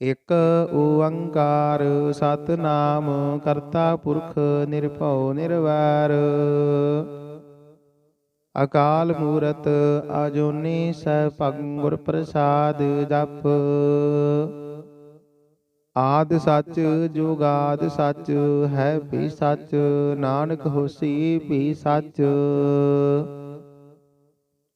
ਇਕ ਓੰਕਾਰ ਸਤਨਾਮ, ਕਰਤਾ ਪੁਰਖ ਨਿਰਭਉ ਨਿਰਵੈਰ। ਅਕਾਲ ਮੂਰਤ ਆਜੂਨੀ ਸੈਭੰ ਗੁਰ ਪ੍ਰਸਾਦ ਜਪ। ਆਦ ਸੱਚ ਜੁਗਾਦ ਸੱਚ, ਹੈ ਵੀ ਸੱਚ, ਨਾਨਕ ਹੋਸੀ ਵੀ ਸੱਚ।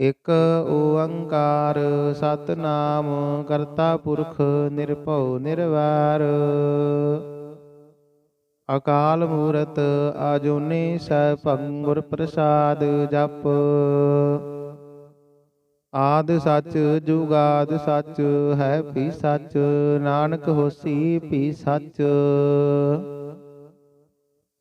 ਇਕ ਓੰਕਾਰ ਸਤਨਾਮ, ਕਰਤਾ ਪੁਰਖ ਨਿਰਭਉ ਨਿਰਵੈਰ। ਅਕਾਲ ਮੂਰਤ ਅਜੂਨੀ ਸੈਭੰ ਗੁਰ ਪ੍ਰਸਾਦ ਜਪ। ਆਦ ਸੱਚ ਜੁਗਾਦ ਸੱਚ, ਹੈ ਵੀ ਸੱਚ, ਨਾਨਕ ਹੋਸੀ ਵੀ ਸੱਚ।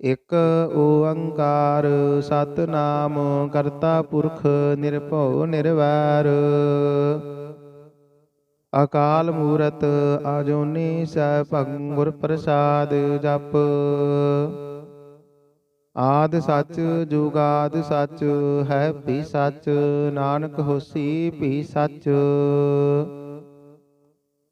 ਇਕ ਓੰਕਾਰ ਸਤਨਾਮ, ਕਰਤਾ ਪੁਰਖ ਨਿਰਭਉ ਨਿਰਵੈਰ। ਅਕਾਲ ਮੂਰਤ ਅਜੂਨੀ ਸੈਭੰ ਗੁਰ ਪ੍ਰਸਾਦ ਜਪ। ਆਦ ਸੱਚ, ਜੁਗਾਦ ਸੱਚ, ਹੈ ਵੀ ਸੱਚ, ਨਾਨਕ ਹੋਸੀ ਵੀ ਸੱਚ।